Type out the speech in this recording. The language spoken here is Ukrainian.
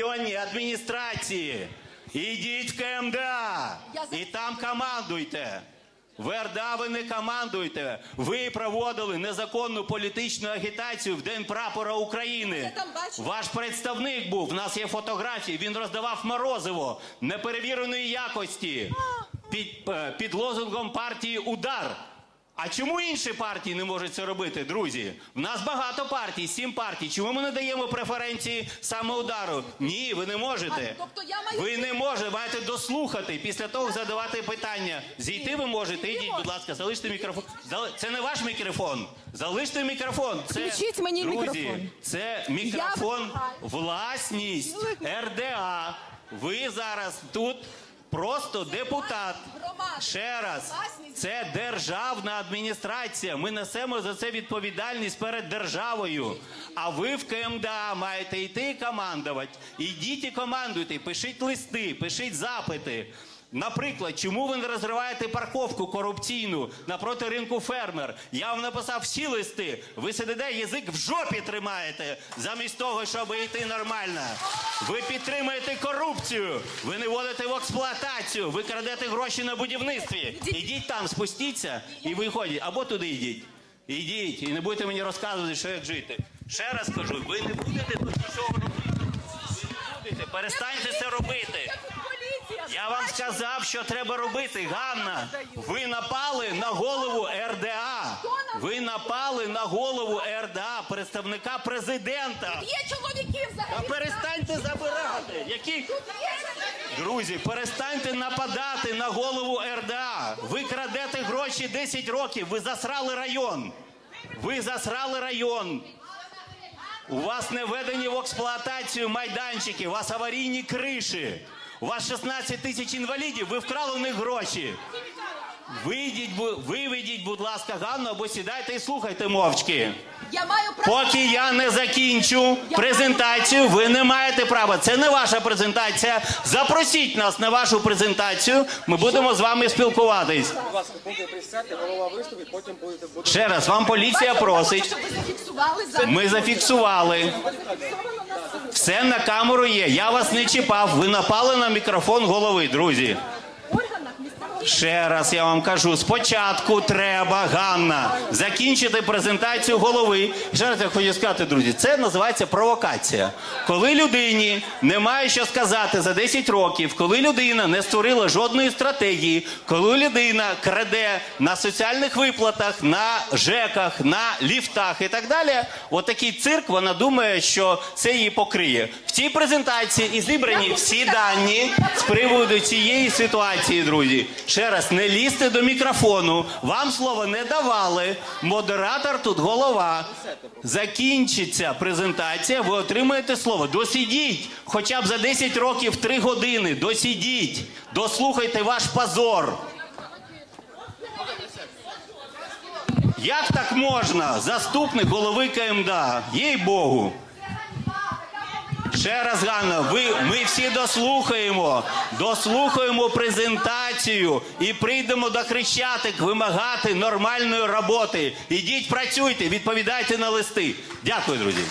районні адміністрації. Ідіть в КМДА і там командуйте. В РДА ви не командуйте. Ви проводили незаконну політичну агітацію в День прапора України. Ваш представник був. В нас є фотографії. Він роздавав морозиво неперевіреної якості під, е, під лозунгом партії Удар. А чому інші партії не можуть це робити, друзі? В нас багато партій, сім партій. Чому ми не даємо преференції саме удару? Ні, ви не можете. А, тобто я маю- Ви не можете, маєте дослухати. Після того задавати питання. Зійти ви можете. Ідіть, будь ласка, залиште мікрофон. Це не ваш мікрофон. Залиште мікрофон. Це, Включіть мені друзі, мікрофон. Це мікрофон вимагаю. власність РДА. Ви зараз тут просто депутат. Ще раз, це державна адміністрація. Ми несемо за це відповідальність перед державою. А ви в КМДА маєте йти і командувати. Ідіть і командуйте, пишіть листи, пишіть запити. Наприклад, чому ви не розриваєте парковку корупційну напроти ринку фермер? Я вам написав всі листи. Ви сидите, язик в жопі тримаєте, замість того, щоб йти нормально. Ви підтримуєте корупцію, ви не вводите в експлуатацію, ви крадете гроші на будівництві. Ідіть там, спустіться і виходіть. Або туди йдіть. Ідіть і не будете мені розказувати, що як жити. Ще раз кажу, ви не будете тут нічого робити. Ви не будете. Перестаньте це робити. Я вам сказав, що треба робити, Ганна. Ви напали на голову РДА. Ви напали на голову РДА, представника президента. Є чоловіки взагалі. перестаньте забирати. Які друзі, перестаньте нападати на голову РДА. Ви крадете гроші 10 років. Ви засрали район. Ви засрали район. У вас не введені в експлуатацію майданчики, у вас аварійні криші. У вас 16 тисяч інвалідів, ви вкрали у них гроші. Вийдіть, бу- виведіть, будь ласка, Ганну, або сідайте і слухайте мовчки. Я маю право. Поки я не закінчу презентацію, ви не маєте права. Це не ваша презентація. Запросіть нас на вашу презентацію. Ми будемо з вами спілкуватись. Будь ласка, поки присядьте, голова виступить, потім будете буде. Ще раз, вам поліція просить. Ми зафіксували. Все на камеру є. Я вас не чіпав. Ви напали на мікрофон голови, друзі. Ще раз я вам кажу: спочатку треба, Ганна, закінчити презентацію голови. Ще раз я хочу сказати, друзі, це називається провокація. Коли людині немає що сказати за 10 років, коли людина не створила жодної стратегії, коли людина краде на соціальних виплатах, на ЖЕКах, на ліфтах і так далі, отакий цирк, вона думає, що це її покриє. В цій презентації і зібрані всі дані з приводу цієї ситуації, друзі. Ще раз, не лізьте до мікрофону. Вам слово не давали. Модератор тут голова. Закінчиться презентація, ви отримаєте слово. Досидіть. Хоча б за 10 років 3 години. Досидіть. Дослухайте ваш позор. Як так можна? Заступник голови КМДА. Їй Богу. Ще раз, Ганна, ви, ми всі дослухаємо, дослухаємо презентацію і прийдемо до Хрещатик вимагати нормальної роботи. Ідіть, працюйте, відповідайте на листи. Дякую, друзі.